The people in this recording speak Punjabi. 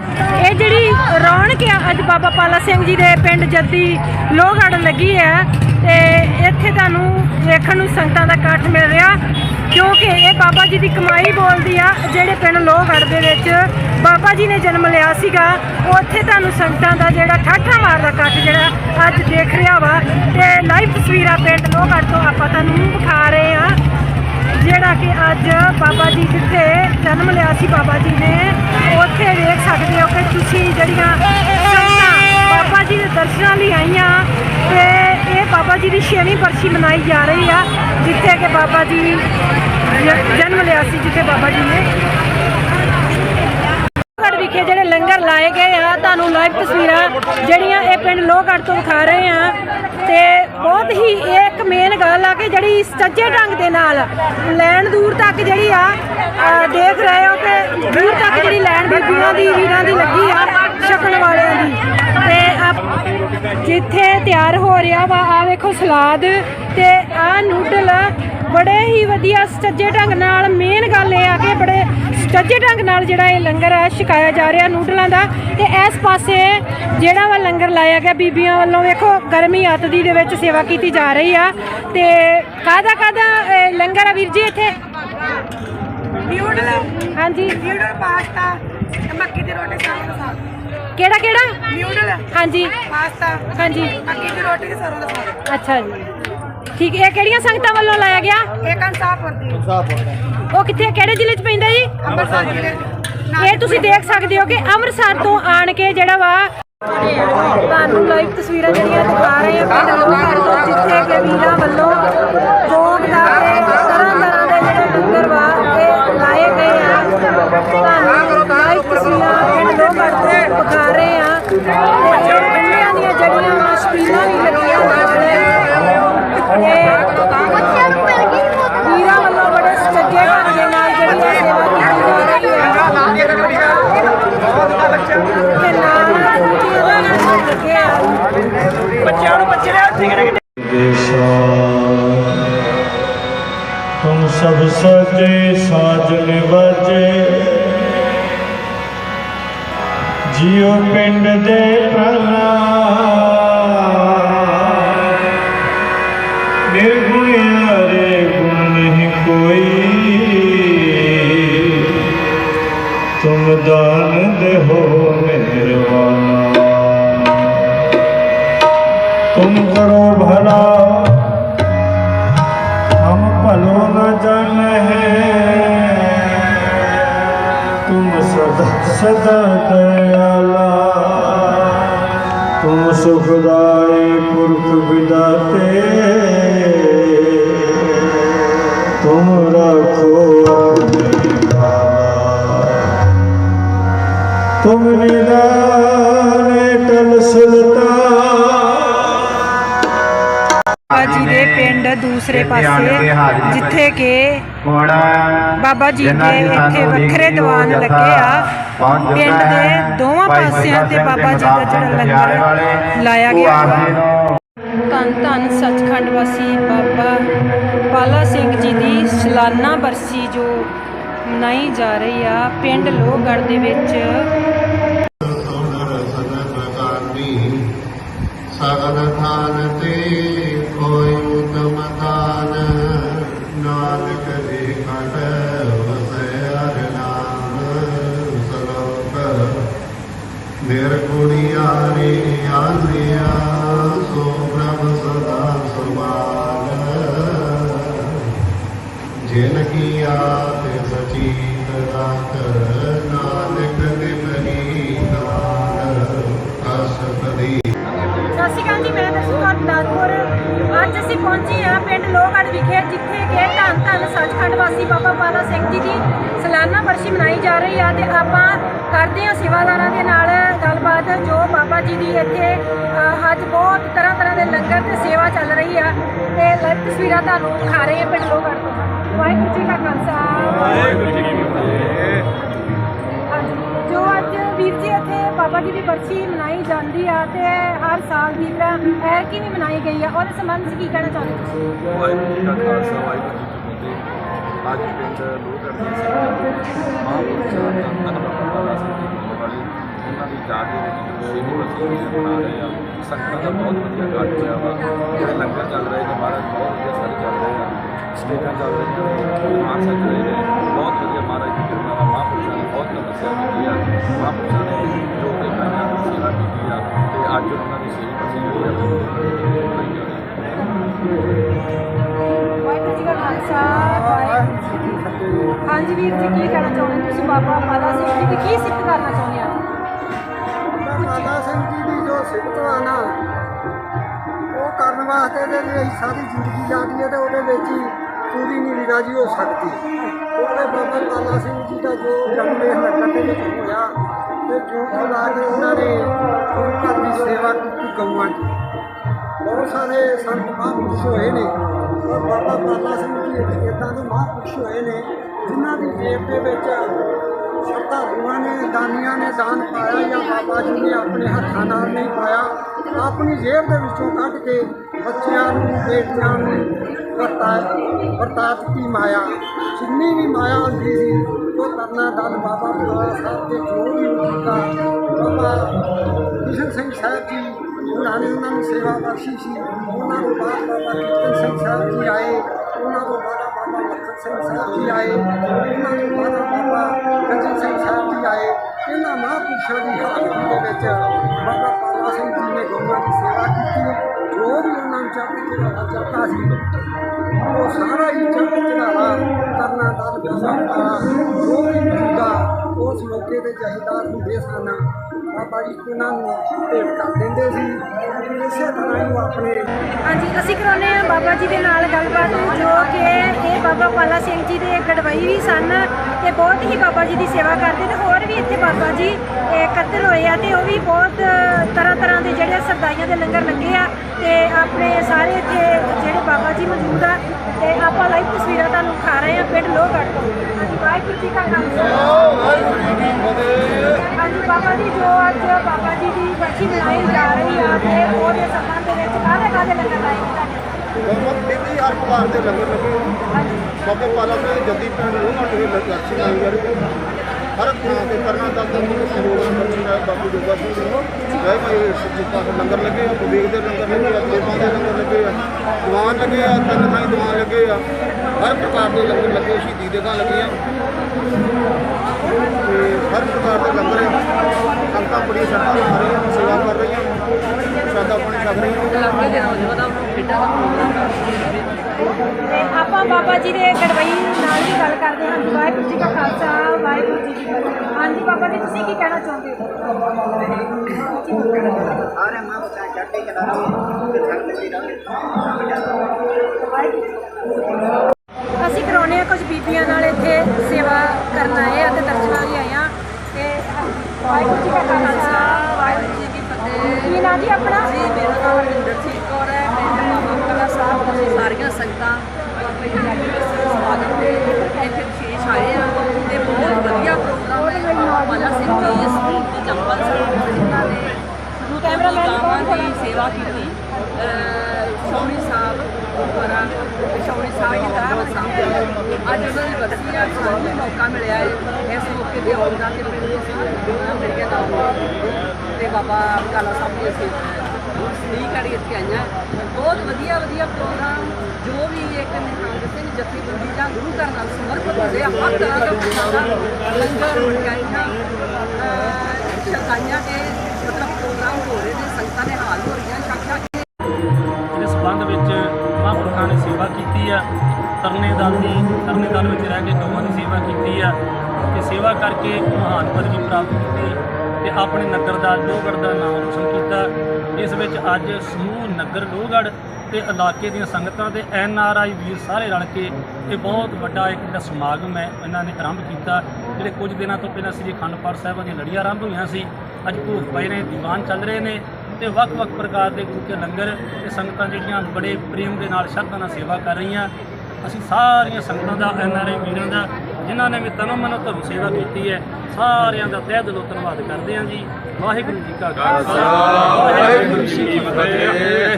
ਇਹ ਜਿਹੜੀ ਰੌਣਕ ਆ, ਅੱਜ ਬਾਬਾ ਪਾਲਾ ਸਿੰਘ ਜੀ ਦੇ ਪਿੰਡ ਜੱਦੀ ਲੋਹਗੜ੍ਹ ਲੱਗੀ ਹੈ ਤੇ ਇੱਥੇ ਤੁਹਾਨੂੰ ਵੇਖਣ ਨੂੰ ਸੰਗਤਾਂ ਦਾ ਇਕੱਠ ਮਿਲ ਰਿਹਾ ਕਿਉਂਕਿ ਇਹ ਬਾਬਾ ਜੀ ਦੀ ਕਮਾਈ ਬੋਲਦੀ ਆ, ਜਿਹੜੇ ਪਿੰਡ ਲੋਹਗੜ੍ਹ ਦੇ ਵਿੱਚ ਬਾਬਾ ਜੀ ਨੇ ਜਨਮ ਲਿਆ ਸੀਗਾ, ਉੱਥੇ ਤੁਹਾਨੂੰ ਸੰਗਤਾਂ ਦਾ ਜਿਹੜਾ ਠਾਠਾ ਮਾਰਦਾ ਇਕੱਠ ਜਿਹੜਾ ਅੱਜ ਦੇਖ ਰਿਹਾ ਵਾ, ਤੇ ਲਾਈਵ ਤਸਵੀਰਾਂ ਪਿੰਡ ਲੋਹਗੜ੍ਹ ਤੋਂ ਆਪਾਂ ਤੁਹਾਨੂੰ ਵਿਖਾ ਰਹੇ ਆ, ਜਿਹੜਾ ਕਿ ਅੱਜ ਬਾਬਾ ਜੀ ਜਿੱਥੇ ਜਨਮ ਲਿਆ ਸੀ, ਬਾਬਾ ਜੀ ਨੇ ਉੱਥੇ ਵੇਖ ਸਕਦੇ ਹੋ ਕਿ ਤੁਸੀਂ ਜਿਹੜੀਆਂ ਸੰਗਤਾਂ ਬਾਬਾ ਜੀ ਦੇ ਦਰਸ਼ਨਾਂ ਲਈ ਆਈਆਂ ਤੇ ਇਹ ਬਾਬਾ ਜੀ ਦੀ ਛੇਵੀਂ ਬਰਸੀ ਮਨਾਈ ਜਾ ਰਹੀ ਆ, ਜਿੱਥੇ ਕਿ ਬਾਬਾ ਜੀ ਜਨਮ ਲਿਆ ਸੀ, ਜਿੱਥੇ ਬਾਬਾ ਜੀ ਨੇ। ਲੋਹਗੜ੍ਹ ਵਿਖੇ ਜਿਹੜੇ ਲੰਗਰ ਲਾਏ ਗਏ ਆ, ਤੁਹਾਨੂੰ ਲਾਈਵ ਤਸਵੀਰਾਂ ਜਿਹੜੀਆਂ ਇਹ ਪਿੰਡ ਲੋਹਗੜ੍ਹ ਤੋਂ ਦਿਖਾ ਰਹੇ ਆ। ਤੇ ਬਹੁਤ ਹੀ ਇੱਕ ਮੇਨ ਗੱਲ ਆ ਕਿ ਜਿਹੜੀ ਸੱਚੇ ਢੰਗ ਦੇ ਨਾਲ ਲੈਣ ਦੂਰ ਤੱਕ ਜਿਹੜੀ ਆ ਦੇਖ ਰਹੇ ਹੋ ਕਿ ਦੂਰ ਤੱਕ ਜਿਹੜੀ ਲੈਣ ਬੀਬੀਆਂ ਦੀ, ਵੀਰਾਂ ਦੀ ਲੱਗੀ ਆ, ਛਕਣ ਵਾਲਿਆਂ ਦੀ। ਤੇ ਜਿੱਥੇ ਤਿਆਰ ਹੋ ਰਿਹਾ ਵਾ ਆ ਵੇਖੋ ਸਲਾਦ ਤੇ ਆ ਨੂਡਲ ਬੜੇ ਹੀ ਵਧੀਆ ਸੱਚੇ ਢੰਗ ਨਾਲ ਮੇਨ ਗੱਲ ਇਹ ਆ ਕਿ ਬੜੇ ਸੱਚੇ ਢੰਗ ਨਾਲ ਜਿਹੜਾ ਇਹ ਲੰਗਰ ਆ ਛਕਾਇਆ ਜਾ ਰਿਹਾ ਨੂਡਲਾਂ ਦਾ। ਤੇ ਇਸ ਪਾਸੇ ਜਿਹੜਾ ਵਾ ਲੰਗਰ ਲਾਇਆ ਗਿਆ ਬੀਬੀਆਂ ਵੱਲੋਂ ਵੇਖੋ ਗਰਮੀ ਅਤਦੀ ਦੇ ਵਿੱਚ ਸੇਵਾ ਕੀਤੀ ਜਾ ਰਹੀ ਆ। ਤੇ ਕਾਦਾ ਕਾਦਾ ਲੰਗਰ ਆ ਵੀਰ ਜੀ ਇੱਥੇ? ਨਿਊਡਲ। ਹਾਂਜੀ। ਨਿਊਡਲ ਪਾਸਤਾ ਤੇ ਮੱਕੀ ਦੀ ਰੋਟੀ ਸਰੋਂ ਦਾ ਸਾਗ। ਕਿਹੜਾ ਕਿਹੜਾ? ਨਿਊਡਲ। ਹਾਂਜੀ। ਪਾਸਤਾ। ਹਾਂਜੀ। ਮੱਕੀ ਦੀ ਰੋਟੀ ਸਰੋਂ ਦਾ ਸਾਗ। ਅੱਛਾ ਜੀ। ਠੀਕ ਇਹ ਕਿਹੜੀਆਂ ਸੰਗਤਾਂ ਵੱਲੋਂ ਲਾਇਆ ਗਿਆ? ਇਹ ਕੰਸਾਪੁਰ ਦੀ। ਉਹ ਕਿੱਥੇ ਕਿਹੜੇ ਜ਼ਿਲ੍ਹੇ 'ਚ ਪੈਂਦਾ ਜੀ? ਅੰਮ੍ਰਿਤਸਰ ਜ਼ਿਲ੍ਹੇ ਇਹ ਤੁਸੀਂ ਦੇਖ ਸਕਦੇ ਹੋ ਕਿ ਅੰਮ੍ਰਿਤਸਰ ਤੋਂ ਆਣ ਕੇ ਜਿਹੜਾ ਵਾ ਤੁਹਾਨੂੰ ਲਾਈਵ ਤਸਵੀਰਾਂ ਜਿਹੜੀਆਂ ਦਿਖਾ ਰਹੇ ਆ ਪਿੰਡ ਲੋਹਗੜ੍ਹ ਤੋਂ ਜਿੱਥੇ ਕਿ ਵੀਰਾਂ ਵੱਲੋਂ ਭੋਗ ਦਾ ਤੇ ਤਰ੍ਹਾਂ ਤਰ੍ਹਾਂ ਦੇ ਜਿਹੜੇ ਲੰਗਰ ਵਾ ਇਹ ਲਾਏ ਗਏ ਆ। ਤੁਹਾਨੂੰ ਲਾਈਵ ਤਸਵੀਰਾਂ ਪਿੰਡ ਲੋਹਗੜ੍ਹ ਤੋਂ ਦਿਖਾ ਰਹੇ ਆ ਤੇ ਦੀਆਂ ਜਿਹੜੀਆਂ ਵਾ ਵੀ ਲੱਗੀਆਂ ਸਭ ਸਜੇ ਸਾਜਨ ਵਜੇ ਜੀਉ ਪਿੰਡ ਦੇ ਪ੍ਰਣਾ ਨਿਰਗੁਣ ਹਰੇ ਗੁਣ ਨਹੀਂ ਕੋਈ। ਤੁਮ ਦਾਨ ਦੇਹੋ। ਮਿਹਰਬਾਨਾ কুর্তুবিদাতে তোমরা খুব তোমরা ਜੀ ਦੇ ਪਿੰਡ ਦੂਸਰੇ ਪਾਸੇ ਜਿੱਥੇ ਕਿ ਬਾਬਾ ਜੀ ਦੇ ਇੱਥੇ ਵੱਖਰੇ ਦੀਵਾਨ ਲੱਗੇ ਆ ਪਿੰਡ ਦੇ। ਦੋਵਾਂ ਪਾਸਿਆਂ ਤੇ ਬਾਬਾ ਜੀ ਦਾ ਜਿਹੜਾ ਲੰਗਰ ਵਾਲੇ ਲਾਇਆ ਗਿਆ ਧੰਨ ਧੰਨ ਸੱਚਖੰਡ ਵਾਸੀ ਬਾਬਾ ਪਾਲਾ ਸਿੰਘ ਜੀ ਦੀ ਸਾਲਾਨਾ ਬਰਸੀ ਜੋ ਮਨਾਈ ਜਾ ਰਹੀ ਆ ਪਿੰਡ ਲੋਹਗੜ੍ਹ ਦੇ ਵਿੱਚ ਸਗਲ ਥਾਨ ਤੇ ਕੋਈ ਉਤਮ ਦਾਨ ਨਾਨਕ ਦੇ ਘਟ ਵਸੈ ਹਰਿ ਨਾਮ ਸਲੋਕ ਨਿਰਗੁਣਿਆਰੇ ਆਨਿਆ ਸੋ ਪ੍ਰਭ ਸਤਿ ਸ਼੍ਰੀ ਅਕਾਲ ਜੀ, ਮੈਂ ਦਰਸ਼ਨ ਕੌਰ ਅੱਜ ਅਸੀਂ ਪਹੁੰਚੇ ਹਾਂ ਪਿੰਡ ਲੋਹਗੜ੍ਹ ਵਿਖੇ, ਜਿੱਥੇ ਕਿ ਧੰਨ ਧੰਨ ਸੱਚਖੰਡ ਵਾਸੀ ਬਾਬਾ ਬਾਲਾ ਸਿੰਘ ਜੀ ਦੀ ਸਾਲਾਨਾ ਵਰਸ਼ੀ ਮਨਾਈ ਜਾ ਰਹੀ ਆ ਤੇ ਆਪਾਂ ਕਰਦੇ ਹਾਂ ਸੇਵਾਦਾਰਾਂ ਦੇ ਨਾਲ ਗੱਲਬਾਤ, ਜੋ ਬਾਬਾ ਜੀ ਦੀ ਇੱਥੇ ਅੱਜ ਬਹੁਤ ਤਰ੍ਹਾਂ ਤਰ੍ਹਾਂ ਦੇ ਲੰਗਰ ਤੇ ਸੇਵਾ ਚੱਲ ਰਹੀ ਆ ਤੇ ਤਸਵੀਰਾਂ ਤੁਹਾਨੂੰ ਦਿਖਾ ਰਹੇ ਹਾਂ ਪਿੰਡ ਲੋਹਗੜ੍ਹ ਤੋਂ। ਵਾਹਿਗੁਰੂ ਜੀ ਕਾ ਖਾਲਸਾ। ਵਾਹਿਗੁਰੂ ਜੀ ਕੀ ਫਤਿਹ। ਬਾਬਾ ਜੀ ਦੀ ਬਰਸੀ ਮਨਾਈ ਜਾਂਦੀ ਆ ਤੇ ਹਰ ਸਾਲ ਦੀ ਤਰ੍ਹਾਂ ਐਰਕੀ ਵੀ ਮਨਾਈ ਗਈ ਆ। ਉਹਦੇ ਸੰਬੰਧ 'ਚ ਕੀ ਕਹਿਣਾ ਚਾਹੁੰਦੇ ਤੁਸੀਂ? ਵਾਹਿਗੁਰੂ ਜੀ ਕਾ ਖਾਲਸਾ, ਵਾਹਿਗੁਰੂ ਜੀ ਕੀ ਫਤਿਹ। ਅੱਜ ਪਿੰਡ ਲੋਹਗੜ੍ਹ ਦੀ ਮਹਾਂਪੁਰਖ ਧੰਨ ਧੰਨ ਬਾਬਾ ਬਾਲਾ ਸਿੰਘ ਜੀ ਦੇ ਵਿੱਚ ਛੇਵੀਂ ਬਰਸੀ ਵੀ ਮਨਾ ਰਹੇ ਆ। ਸੰਗਤਾਂ ਦਾ ਬਹੁਤ ਵਧੀਆ ਇਕੱਠ ਹੋਇਆ ਵਾ। ਜਿਹੜੇ ਲੰਗਰ ਚੱਲ ਰਹੇ ਨੇ ਮਹਾਰਾਜ, ਬਹੁਤ ਵਧੀਆ ਸਾਰੇ ਚੱਲ ਰਹੇ ਆ। ਸਟੇਜਾਂ ਚੱਲ ਰਹੀਆਂ ਮਾਨ ਸੱਜ ਰਹੇ ਨੇ। ਬਹੁਤ ਵਧੀਆ ਮਹਾਰਾਜ ਦੀ ਕਿਰਪਾ ਨਾਲ ਮਹਾਂਪੁਰਸ਼ਾਂ ਨੇ ਬਹੁਤ ਤਪੱਸਿਆ ਕੀਤੀ ਆ ਮਹਾਂਪੁਰਸ਼ਾਂ ਅੱਜ ਉਹਨਾਂ ਦੀ ਛੇਵੀਂ ਬਰਸੀ ਜਿਹੜੀ ਵਾਹਿਗੁਰੂ ਜੀ ਕਾ ਖਾਲਸਾ ਵਾਹਿਗੁਰੂ ਜੀ ਕੀ ਫਤਿਹ। ਹਾਂਜੀ ਵੀਰ ਜੀ ਕੀ ਕਹਿਣਾ ਚਾਹੁੰਦੇ ਤੁਸੀਂ? ਬਾਬਾ ਮਾਲਾ ਸਿੰਘ ਜੀ ਦੀ ਕੀ ਸਿੱਖ ਕਰਨਾ ਚਾਹੁੰਦੇ ਆ? ਮਾਤਾ ਸਿੰਘ ਜੀ ਦੀ ਜੋ ਸਿੱਖਤ ਆ ਨਾ ਉਹ ਕਰਨ ਵਾਸਤੇ ਤੇ ਸਾਰੀ ਜ਼ਿੰਦਗੀ ਲਾਦੀ ਹੈ ਤੇ ਉਹਦੇ ਵਿੱਚ ਹੀ ਪੂਰੀ ਨਹੀਂ ਵਿਰਾਜੀ ਹੋ ਸਕਦੀ। ਉਹਦੇ ਬਾਬਾ ਕਾਲਾ ਸਿੰਘ ਜੀ ਦਾ ਜੋ ਜਨਮ ਦੇ ਵਿੱਚ ਹੋਇਆ ਤੇ ਜੋ ਖੁਦਾ ਕੇ ਉਹਨਾਂ ਨੇ ਗੁਰੂ ਘਰ ਦੀ ਸੇਵਾ ਕੀਤੀ ਗਊਆਂ ਦੀ ਬਹੁਤ ਸਾਰੇ ਸੰਤ ਮਹਾਂਪੁਰਸ਼ ਹੋਏ ਨੇ। ਔਰ ਬਾਬਾ ਕਾਲਾ ਸਿੰਘ ਜੀ ਇੱਕ ਇੱਦਾਂ ਦੇ ਮਹਾਂਪੁਰਸ਼ ਹੋਏ ਨੇ, ਜਿਨ੍ਹਾਂ ਦੀ ਜੇਬ ਦੇ ਵਿੱਚ ਸ਼ਰਧਾਲੂਆਂ ਨੇ, ਦਾਨੀਆਂ ਨੇ ਦਾਨ ਪਾਇਆ ਜਾਂ ਬਾਬਾ ਜੀ ਨੇ ਆਪਣੇ ਹੱਥਾਂ ਨਾਲ ਨਹੀਂ ਪਾਇਆ, ਆਪਣੀ ਜੇਬ ਦੇ ਵਿੱਚੋਂ ਕੱਢ ਕੇ ਬੱਚਿਆਂ ਨੂੰ ਬੇਟੀਆਂ ਨੂੰ ਵਰਤਾ ਵਰਤਾਤ ਕੀ ਮਾਇਆ ਜਿੰਨੀ ਵੀ ਮਾਇਆ ਹੁੰਦੀ ਸੀ ਉਹ ਕਰਨਾ ਦਲ ਬਾਬਾ ਬੁੱਢਾ ਸਾਹਿਬ ਦੇ ਜੋ ਵੀ ਹੁੰਦਾ ਬਾਬਾ ਕਿਸ਼ਨ ਸਿੰਘ ਸਾਹਿਬ ਜੀ ਉਹਨਾਂ ਨੇ ਉਹਨਾਂ ਨੂੰ ਸੇਵਾ ਬਖਸ਼ੀ ਸੀ ਉਹਨਾਂ ਤੋਂ ਬਾਅਦ ਬਾਬਾ ਕੀਰਤਨ ਸਿੰਘ ਸਾਹਿਬ ਜੀ ਆਏ ਉਹਨਾਂ ਤੋਂ ਬਾਅਦ ਬਾਬਾ ਲਖਨ ਸਿੰਘ ਸਾਹਿਬ ਜੀ ਆਏ ਉਹਨਾਂ ਤੋਂ ਬਾਅਦ ਬਾਬਾ ਗੰਜਨ ਸਿੰਘ ਸਾਹਿਬ ਜੀ ਆਏ ਇਹਨਾਂ ਮਹਾਂਪੁਰਸ਼ਾਂ ਦੀ ਹਾਜ਼ਰੀ ਦੇ ਵਿੱਚ ਬਾਬਾ ਪਾਲਾ ਸਿੰਘ ਜੀ ਉਹਨਾਂ ਨੂੰ ਚੜ੍ਹਦੀ ਚੜਾਵਾ ਚਾਹਤਾ ਸੀ। ਉਹ ਸਾਰਾ ਹੀ ਚੜ੍ਹਦੀ ਚੜਾਵਾ ਕਰਨਾ ਦਲ ਬਾਬਾ ਜੋ ਵੀ ਹੁੰਦਾ ਉਸ ਮੌਕੇ ਤੇ ਜਹੀਦਾਰ ਹੁੰਦੇ ਸਨ ਉਹਨਾਂ ਨੂੰ ਭੇਟ ਕਰ ਦਿੰਦੇ ਸੀ। ਇਸੇ ਤਰ੍ਹਾਂ ਹੀ ਉਹ ਆਪਣੇ ਹਾਂਜੀ ਅਸੀਂ ਕਰਾਉਂਦੇ ਹਾਂ ਬਾਬਾ ਜੀ ਦੇ ਨਾਲ ਗੱਲਬਾਤ ਜੋ ਕਿ ਇਹ ਬਾਬਾ ਪਾਲਾ ਸਿੰਘ ਜੀ ਦੇ ਗੜਵਈ ਵੀ ਸਨ ਤੇ ਬਹੁਤ ਹੀ ਬਾਬਾ ਜੀ ਦੀ ਸੇਵਾ ਕਰਦੇ ਤੇ ਹੋਰ ਵੀ ਇੱਥੇ ਬਾਬਾ ਜੀ ਇਕੱਤਰ ਹੋਏ ਆ ਤੇ ਉਹ ਵੀ ਬਹੁਤ ਤਰ੍ਹਾਂ ਤਰ੍ਹਾਂ ਦੇ ਜਿਹੜੇ ਸਰਦਾਈਆਂ ਦੇ ਲੰਗਰ ਲੱਗੇ ਆ ਤੇ ਆਪਣੇ ਸਾਰੇ ਇੱਥੇ ਜਿਹੜੇ ਬਾਬਾ ਜੀ ਮੌਜੂਦ ਆ ਤੇ ਆਪਾਂ ਲਾਈਵ ਤਸਵੀਰਾਂ ਤੁਹਾਨੂੰ ਖਾ ਰਹੇ ਆ ਪਿੰਡ ਲੋਹਗੜ੍ਹ ਤੋਂ। ਹਾਂਜੀ ਵਾਹਿਗੁਰੂ ਜੀ ਕਾ ਖਾਲਸਾ। ਹਾਂਜੀ ਬਾਬਾ ਜੀ ਜੋ ਅੱਜ ਬਾਬਾ ਜੀ ਦੀ ਬਰਸੀ ਮਨਾਈ ਜਾ ਰਹੀ ਆ ਤੇ ਉਹਦੇ ਸੰਬੰਧ ਦੇ ਵਿੱਚ ਕਾਹਦੇ ਕਾਹਦੇ ਲੰਗਰ ਲਾਏ ਨੇ ਤੁਹਾਡੇ? ਬੀਬੀ ਹਰ ਪ੍ਰਕਾਰ ਦੇ ਲੰਗਰ ਲੱਗੇ ਬਾਬੇ ਪਾਲਾ ਸਿੰਘ ਜੱਦੀ ਪਿੰਡ ਨੂੰ ਮਟੇ ਲਕਸ਼ੀ ਆਈ ਯਾਰ ਹਰ ਥਾਂ ਤੇ ਕਰਨਾ ਦਾ ਤਾਂ ਪ੍ਰੋਗਰਾਮ ਕਰਨਾ ਬਾਬੂ ਜੋਗਾ ਸਿੰਘ ਜੀ ਨੂੰ ਗਏ ਭਾਈ ਜਿੱਤਾਂ ਦੇ ਲੰਗਰ ਲੱਗੇ ਆ ਬਵੇਗ ਦੇ ਲੰਗਰ ਲੱਗੇ ਆ ਦੇਵਾਂ ਦੇ ਲੰਗਰ ਲੱਗੇ ਆ ਦੀਵਾਨ ਲੱਗੇ ਆ ਤਿੰਨ ਥਾਈ ਦੀਵਾਨ ਲੱਗੇ ਆ। ਹਰ ਪ੍ਰਕਾਰ ਦੇ ਲੰਗਰ ਲੱਗੇ ਸ਼ਹੀਦੀ ਦੇ ਥਾਂ ਲੱਗੇ ਆ। ਤੇ ਹਰ ਪ੍ਰਕਾਰ ਦੇ ਲੰਗਰ ਆ। ਸੰਗਤਾਂ ਬੜੀ ਸ਼ਰਧਾ ਨਾਲ ਰਹੀਆਂ ਸੇਵਾ ਕਰ ਰਹੀਆਂ ਸ਼ਰਧਾ ਪਾਣੀ ਛਕ ਰਹੀਆਂ ਆਪਾਂ ਬਾਬਾ ਜੀ ਦੇ ਗੜਵਈ ਨਾਲ ਵੀ ਗੱਲ ਕਰਦੇ ਹਾਂ। ਵਾਹਿਗੁਰੂ ਜੀ ਕਾ ਖਾਲਸਾ ਵਾਹਿਗੁਰੂ ਜੀ ਕੀ ਫਤਿਹ। ਹਾਂਜੀ ਬਾਬਾ ਜੀ ਤੁਸੀਂ ਕੀ ਕਹਿਣਾ ਚਾਹੁੰਦੇ ਹੋ ਸਾਰੇ ਮਾਂ ਬਤਾ ਚੜ੍ਹਦੇ ਤੇ ਸੰਗਤ ਦੀ ਰਹੋ ਅਸੀਂ ਕਰਾਉਣੇ ਆ ਕੁਝ ਬੀਬੀਆਂ ਨਾਲ ਇੱਥੇ ਸੇਵਾ ਕਰਨ ਆਏ ਆ ਤੇ ਦਰਸ਼ਨਾਂ ਲਈ ਆ ਵਾਹਿਗੁਰੂ ਜੀ ਕਾ ਖਾਲਸਾ ਵਾਹਿਗੁਰੂ ਜੀ ਕੀ ਫਤਿਹ। ਕੀ ਨਾਂ ਜੀ ਆਪਣਾ? ਜੀ ਮੇਰਾ ਨਾਮ ਰਵਿੰਦਰ ਸਿੰਘ ਕੌਰ ਹੈ। ਪਿੰਡ ਕਲਾ ਸਾਹਿਬ ਤੋਂ ਸਾਰੀਆਂ ਸੰਗਤਾਂ ਦੇ ਸਵਾਗਤ ਦੇ ਇੱਥੇ ਵਿਸ਼ੇਸ਼ ਆਏ ਆ ਤੇ ਬਹੁਤ ਵਧੀਆ ਪ੍ਰੋਗਰਾਮ ਹੈ। ਮਾਲਾ ਸਿੰਘ ਜੀ ਸਕੂਲ ਦੀ ਜੰਪਲ ਸਾਹਿਬ ਜਿਨ੍ਹਾਂ ਨੇ ਕੈਮਰਾਮੈਨ ਦੀ ਸੇਵਾ ਕੀਤੀ। ਅਹ ਸ਼ੌਣੀ ਸਾਹਿਬ ਗੁਰਦੁਆਰਾ ਸ਼ੌਣੀ ਸਾਹਿਬ ਦੀ ਤਰ੍ਹਾਂ ਸਾਹਿਬ ਅੱਜ ਉਹਨਾਂ ਦੀ ਬਰਸੀ ਆ ਸਾਨੂੰ ਮੌਕਾ ਮਿਲਿਆ ਹੈ। ਇਸ ਮੌਕੇ ਤੇ ਆਉਣ ਦਾ ਤੇ ਪਿੰਡ ਦੇ ਸਾਰੇ ਮੇਰੇ ਨਾਲ ਤੇ ਬਾਬਾ ਕਾਲਾ ਸਾਹਿਬ ਦੀ ਅਸੀਂ ਸ੍ਰੀ ਕਰੀ ਇੱਥੇ ਆਈਆਂ। ਬਹੁਤ ਵਧੀਆ ਵਧੀਆ ਪ੍ਰੋਗਰਾਮ। ਜੋ ਵੀ ਇੱਕ ਨਿਹੰਗ ਸਿੰਘ ਜਥੇਬੰਦੀ ਜਾਂ ਗੁਰੂ ਘਰ ਨਾਲ ਸਮਰਪਿਤ ਹੁੰਦੇ ਆ, ਹਰ ਤਰ੍ਹਾਂ ਦਾ ਪ੍ਰੋਗਰਾਮ ਲੰਗਰ, ਮਠਿਆਈਆਂ, ਅਹ ਦੇ ਮਤਲਬ ਪ੍ਰੋਗਰਾਮ ਹੋ ਰਹੇ ਨੇ, ਸੰਗਤਾਂ ਨੇ ਹਾਲ ਹੋ ਰਹੀਆਂ ਛਕ ਛਕ ਸੰਬੰਧ ਵਿੱਚ ਮਹਾਂਪੁਰਖਾਂ ਨੇ ਸੇਵਾ ਕੀਤੀ ਆ। ਤਰਨੇ ਦਲ ਦੀ, ਤਰਨੇ ਦਲ ਵਿੱਚ ਰਹਿ ਕੇ ਗਊਆਂ ਦੀ ਸੇਵਾ ਕੀਤੀ ਆ ਤੇ ਸੇਵਾ ਕਰਕੇ ਮਹਾਨ ਪਦਵੀ ਪ੍ਰਾਪਤ ਕੀਤੀ ਤੇ ਆਪਣੇ ਨਗਰ ਦਾ ਲੋਹਗੜ੍ਹ ਦਾ ਨਾਮ ਰੋਸ਼ਨ ਕੀਤਾ। ਇਸ ਵਿੱਚ ਅੱਜ ਸਮੂਹ ਨਗਰ ਲੋਹਗੜ੍ਹ ਤੇ ਇਲਾਕੇ ਦੀਆਂ ਸੰਗਤਾਂ ਤੇ ਐਨ ਆਰ ਆਈ ਵੀਰ ਸਾਰੇ ਰਲ ਕੇ ਇਹ ਬਹੁਤ ਵੱਡਾ ਇੱਕ ਜਿਹੜਾ ਸਮਾਗਮ ਹੈ, ਇਹਨਾਂ ਨੇ ਆਰੰਭ ਕੀਤਾ। ਜਿਹੜੇ ਕੁਝ ਦਿਨਾਂ ਤੋਂ ਪਹਿਲਾਂ ਸ੍ਰੀ ਅਖੰਡ ਪਾਠ ਸਾਹਿਬਾਂ ਦੀਆਂ ਲੜੀਆਂ ਆਰੰਭ ਹੋਈਆਂ ਸੀ, ਅੱਜ ਭੋਗ ਪਏ ਨੇ, ਦੀਵਾਨ ਚੱਲ ਰਹੇ ਨੇ ਤੇ ਵੱਖ-ਵੱਖ ਪ੍ਰਕਾਰ ਦੇ ਗੁਰੂ ਕੇ ਲੰਗਰ ਤੇ ਸੰਗਤਾਂ ਜਿਹੜੀਆਂ ਬੜੇ ਪ੍ਰੇਮ ਦੇ ਨਾਲ, ਸ਼ਰਧਾ ਨਾਲ ਸੇਵਾ ਕਰ ਰਹੀਆਂ। ਅਸੀਂ ਸਾਰੀਆਂ ਸੰਗਤਾਂ ਦਾ ਐਨਆਰਆਈ ਵੀਰਾਂ ਦਾ ਜਿਨ੍ਹਾਂ ਨੇ ਵੀ ਤਨੋਂ ਮਨੋਂ ਧਰਮ ਸੇਵਾ ਕੀਤੀ ਹੈ ਸਾਰਿਆਂ ਦਾ ਤਹਿ ਦਿਲੋਂ ਧੰਨਵਾਦ ਕਰਦੇ ਹਾਂ ਜੀ। ਵਾਹਿਗੁਰੂ ਜੀ ਕਾ ਖਾਲਸਾ। ਵਾਹਿਗੁਰੂ ਜੀ ਕੀ ਫਤਿਹ।